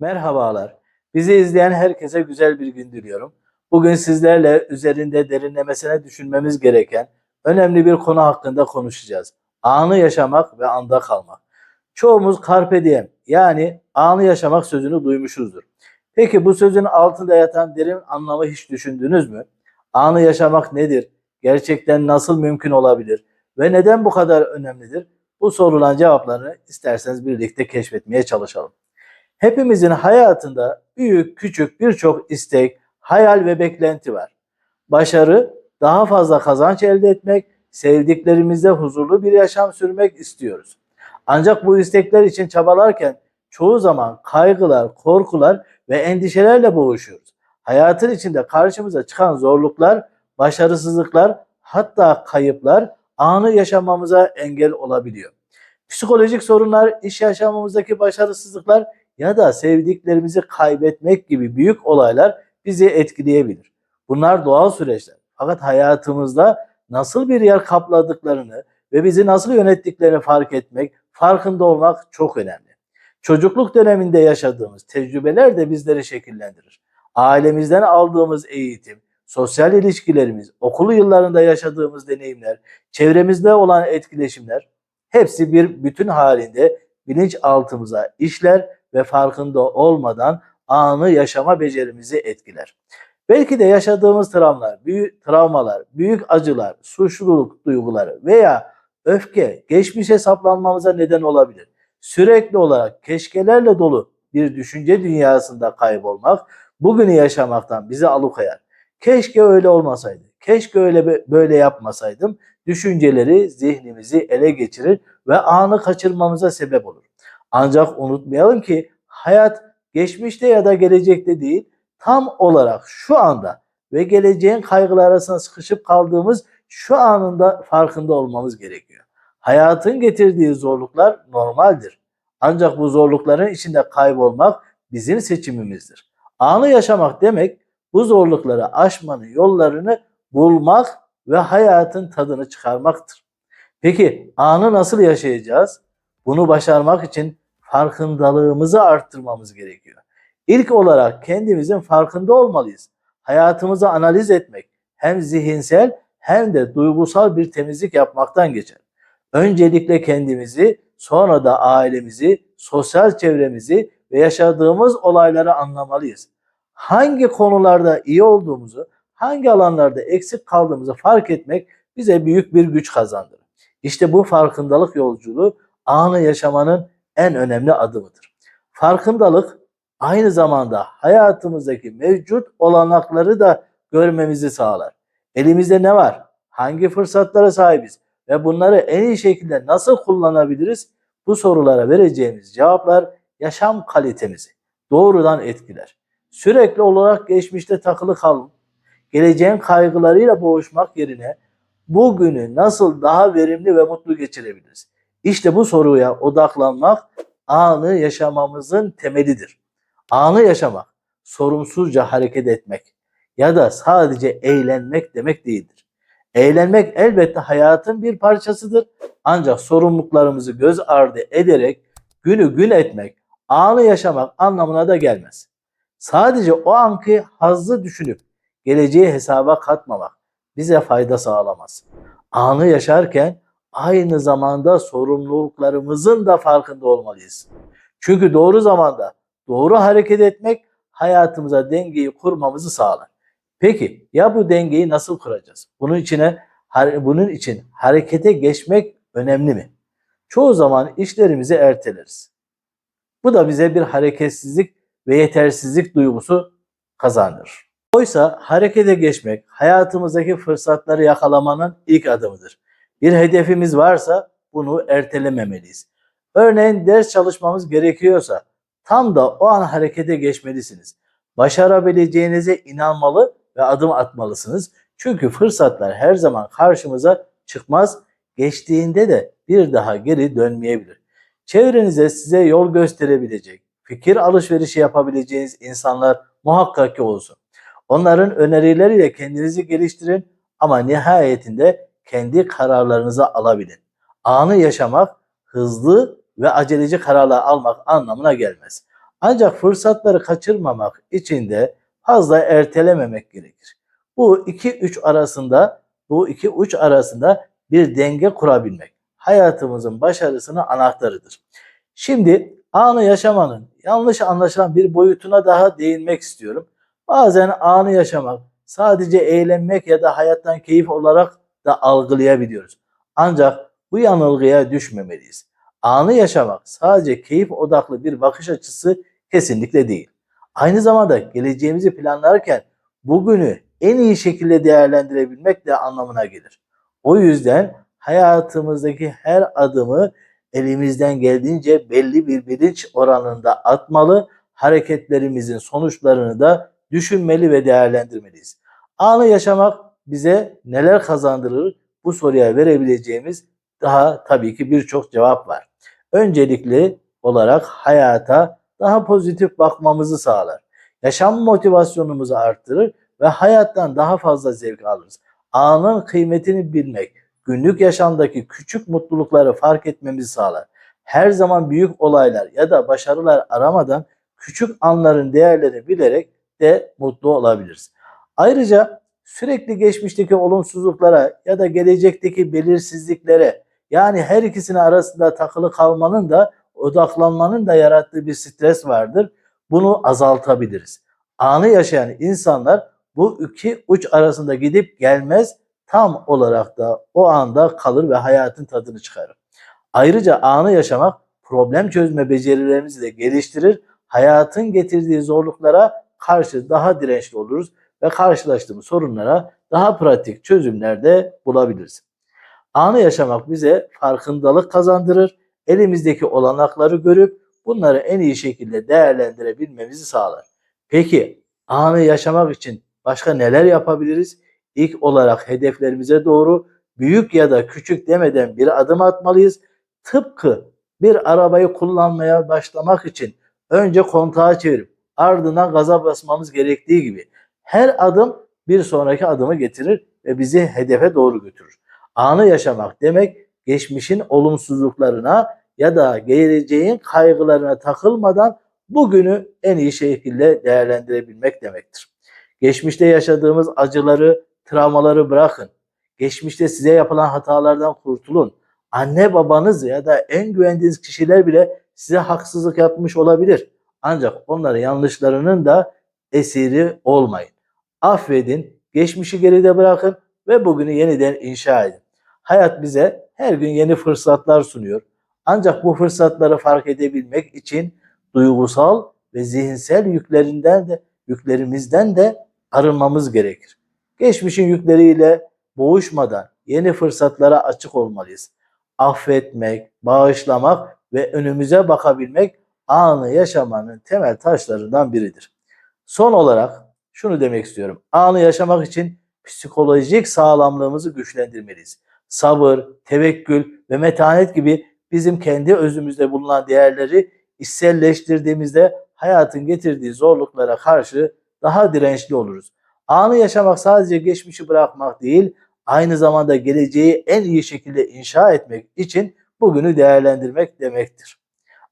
Merhabalar. Bizi izleyen herkese güzel bir gün diliyorum. Bugün sizlerle üzerinde derinlemesine düşünmemiz gereken önemli bir konu hakkında konuşacağız. Anı yaşamak ve anda kalmak. Çoğumuz carpe diem yani anı yaşamak sözünü duymuşuzdur. Peki bu sözün altında yatan derin anlamı hiç düşündünüz mü? Anı yaşamak nedir? Gerçekten nasıl mümkün olabilir? Ve neden bu kadar önemlidir? Bu sorulan cevaplarını isterseniz birlikte keşfetmeye çalışalım. Hepimizin hayatında büyük küçük birçok istek, hayal ve beklenti var. Başarı, daha fazla kazanç elde etmek, sevdiklerimizle huzurlu bir yaşam sürmek istiyoruz. Ancak bu istekler için çabalarken çoğu zaman kaygılar, korkular ve endişelerle boğuşuyoruz. Hayatın içinde karşımıza çıkan zorluklar, başarısızlıklar, hatta kayıplar anı yaşamamıza engel olabiliyor. Psikolojik sorunlar, iş yaşamımızdaki başarısızlıklar ya da sevdiklerimizi kaybetmek gibi büyük olaylar bizi etkileyebilir. Bunlar doğal süreçler. Fakat hayatımızda nasıl bir yer kapladıklarını ve bizi nasıl yönettiklerini fark etmek, farkında olmak çok önemli. Çocukluk döneminde yaşadığımız tecrübeler de bizleri şekillendirir. Ailemizden aldığımız eğitim, sosyal ilişkilerimiz, okulu yıllarında yaşadığımız deneyimler, çevremizde olan etkileşimler hepsi bir bütün halinde bilinçaltımıza işler ve farkında olmadan anı yaşama becerimizi etkiler. Belki de yaşadığımız travmalar, büyük travmalar, büyük acılar, suçluluk duyguları veya öfke geçmişe saplanmamıza neden olabilir. Sürekli olarak keşkelerle dolu bir düşünce dünyasında kaybolmak bugünü yaşamaktan bizi alıkoyar. Keşke öyle olmasaydı. Keşke öyle böyle yapmasaydım. Düşünceleri zihnimizi ele geçirir ve anı kaçırmamıza sebep olur. Ancak unutmayalım ki hayat geçmişte ya da gelecekte değil, tam olarak şu anda ve geleceğin kaygıları arasında sıkışıp kaldığımız şu anında farkında olmamız gerekiyor. Hayatın getirdiği zorluklar normaldir. Ancak bu zorlukların içinde kaybolmak bizim seçimimizdir. Anı yaşamak demek bu zorlukları aşmanın yollarını bulmak ve hayatın tadını çıkarmaktır. Peki anı nasıl yaşayacağız? Bunu başarmak için farkındalığımızı arttırmamız gerekiyor. İlk olarak kendimizin farkında olmalıyız. Hayatımızı analiz etmek hem zihinsel hem de duygusal bir temizlik yapmaktan geçer. Öncelikle kendimizi, sonra da ailemizi, sosyal çevremizi ve yaşadığımız olayları anlamalıyız. Hangi konularda iyi olduğumuzu, hangi alanlarda eksik kaldığımızı fark etmek bize büyük bir güç kazandırır. İşte bu farkındalık yolculuğu anı yaşamanın en önemli adımıdır. Farkındalık aynı zamanda hayatımızdaki mevcut olanakları da görmemizi sağlar. Elimizde ne var? Hangi fırsatlara sahibiz? Ve bunları en iyi şekilde nasıl kullanabiliriz? Bu sorulara vereceğimiz cevaplar yaşam kalitemizi doğrudan etkiler. Sürekli olarak geçmişte takılı kalın, geleceğin kaygılarıyla boğuşmak yerine bugünü nasıl daha verimli ve mutlu geçirebiliriz? İşte bu soruya odaklanmak anı yaşamamızın temelidir. Anı yaşamak, sorumsuzca hareket etmek ya da sadece eğlenmek demek değildir. Eğlenmek elbette hayatın bir parçasıdır. Ancak sorumluluklarımızı göz ardı ederek günü gün etmek, anı yaşamak anlamına da gelmez. Sadece o anki hazzı düşünüp geleceği hesaba katmamak bize fayda sağlamaz. Anı yaşarken aynı zamanda sorumluluklarımızın da farkında olmalıyız. Çünkü doğru zamanda doğru hareket etmek hayatımıza dengeyi kurmamızı sağlar. Peki ya bu dengeyi nasıl kuracağız? Bunun içine bunun için harekete geçmek önemli mi? Çoğu zaman işlerimizi erteleriz. Bu da bize bir hareketsizlik ve yetersizlik duygusu kazandırır. Oysa harekete geçmek hayatımızdaki fırsatları yakalamanın ilk adımıdır. Bir hedefimiz varsa bunu ertelememeliyiz. Örneğin ders çalışmamız gerekiyorsa tam da o an harekete geçmelisiniz. Başarabileceğinize inanmalı ve adım atmalısınız. Çünkü fırsatlar her zaman karşımıza çıkmaz. Geçtiğinde de bir daha geri dönmeyebilir. Çevrenize size yol gösterebilecek, fikir alışverişi yapabileceğiniz insanlar muhakkak ki olsun. Onların önerileriyle kendinizi geliştirin ama nihayetinde kendi kararlarınızı alabilin. Anı yaşamak hızlı ve aceleci kararlar almak anlamına gelmez. Ancak fırsatları kaçırmamak için de fazla ertelememek gerekir. Bu iki uç arasında bu iki uç arasında bir denge kurabilmek hayatımızın başarısının anahtarıdır. Şimdi anı yaşamanın yanlış anlaşılan bir boyutuna daha değinmek istiyorum. Bazen anı yaşamak sadece eğlenmek ya da hayattan keyif olarak da algılayabiliyoruz. Ancak bu yanılgıya düşmemeliyiz. Anı yaşamak sadece keyif odaklı bir bakış açısı kesinlikle değil. Aynı zamanda geleceğimizi planlarken bugünü en iyi şekilde değerlendirebilmek de anlamına gelir. O yüzden hayatımızdaki her adımı elimizden geldiğince belli bir bilinç oranında atmalı, hareketlerimizin sonuçlarını da düşünmeli ve değerlendirmeliyiz. Anı yaşamak bize neler kazandırır? Bu soruya verebileceğimiz daha tabii ki birçok cevap var. Öncelikli olarak hayata daha pozitif bakmamızı sağlar. Yaşam motivasyonumuzu arttırır ve hayattan daha fazla zevk alırız. Anın kıymetini bilmek, günlük yaşamdaki küçük mutlulukları fark etmemizi sağlar. Her zaman büyük olaylar ya da başarılar aramadan küçük anların değerlerini bilerek de mutlu olabiliriz. Ayrıca sürekli geçmişteki olumsuzluklara ya da gelecekteki belirsizliklere yani her ikisinin arasında takılı kalmanın da odaklanmanın da yarattığı bir stres vardır. Bunu azaltabiliriz. Anı yaşayan insanlar bu iki uç arasında gidip gelmez tam olarak da o anda kalır ve hayatın tadını çıkarır. Ayrıca anı yaşamak problem çözme becerilerimizi de geliştirir. Hayatın getirdiği zorluklara karşı daha dirençli oluruz ve karşılaştığımız sorunlara daha pratik çözümler de bulabiliriz. Anı yaşamak bize farkındalık kazandırır. Elimizdeki olanakları görüp bunları en iyi şekilde değerlendirebilmemizi sağlar. Peki anı yaşamak için başka neler yapabiliriz? İlk olarak hedeflerimize doğru büyük ya da küçük demeden bir adım atmalıyız. Tıpkı bir arabayı kullanmaya başlamak için önce kontağı çevirip ardından gaza basmamız gerektiği gibi her adım bir sonraki adımı getirir ve bizi hedefe doğru götürür. Anı yaşamak demek geçmişin olumsuzluklarına ya da geleceğin kaygılarına takılmadan bugünü en iyi şekilde değerlendirebilmek demektir. Geçmişte yaşadığımız acıları, travmaları bırakın. Geçmişte size yapılan hatalardan kurtulun. Anne babanız ya da en güvendiğiniz kişiler bile size haksızlık yapmış olabilir. Ancak onların yanlışlarının da esiri olmayın. Affedin, geçmişi geride bırakın ve bugünü yeniden inşa edin. Hayat bize her gün yeni fırsatlar sunuyor. Ancak bu fırsatları fark edebilmek için duygusal ve zihinsel yüklerinden de yüklerimizden de arınmamız gerekir. Geçmişin yükleriyle boğuşmadan yeni fırsatlara açık olmalıyız. Affetmek, bağışlamak ve önümüze bakabilmek anı yaşamanın temel taşlarından biridir. Son olarak şunu demek istiyorum. Anı yaşamak için psikolojik sağlamlığımızı güçlendirmeliyiz. Sabır, tevekkül ve metanet gibi bizim kendi özümüzde bulunan değerleri içselleştirdiğimizde hayatın getirdiği zorluklara karşı daha dirençli oluruz. Anı yaşamak sadece geçmişi bırakmak değil, aynı zamanda geleceği en iyi şekilde inşa etmek için bugünü değerlendirmek demektir.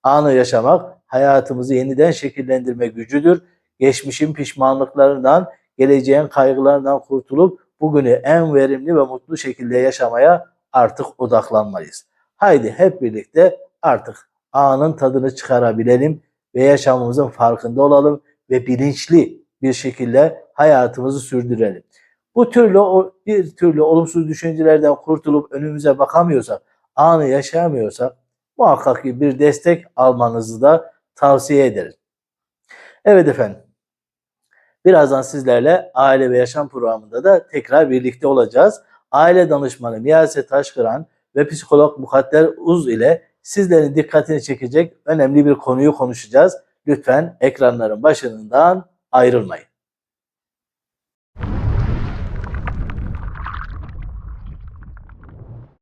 Anı yaşamak hayatımızı yeniden şekillendirme gücüdür. Geçmişin pişmanlıklarından, geleceğin kaygılarından kurtulup bugünü en verimli ve mutlu şekilde yaşamaya artık odaklanmalıyız. Haydi hep birlikte artık anın tadını çıkarabilelim ve yaşamımızın farkında olalım ve bilinçli bir şekilde hayatımızı sürdürelim. Bu türlü bir türlü olumsuz düşüncelerden kurtulup önümüze bakamıyorsak, anı yaşayamıyorsak muhakkak ki bir destek almanızı da tavsiye ederim. Evet efendim. Birazdan sizlerle aile ve yaşam programında da tekrar birlikte olacağız. Aile danışmanı Miyase Taşkıran ve psikolog Mukadder Uz ile sizlerin dikkatini çekecek önemli bir konuyu konuşacağız. Lütfen ekranların başından ayrılmayın.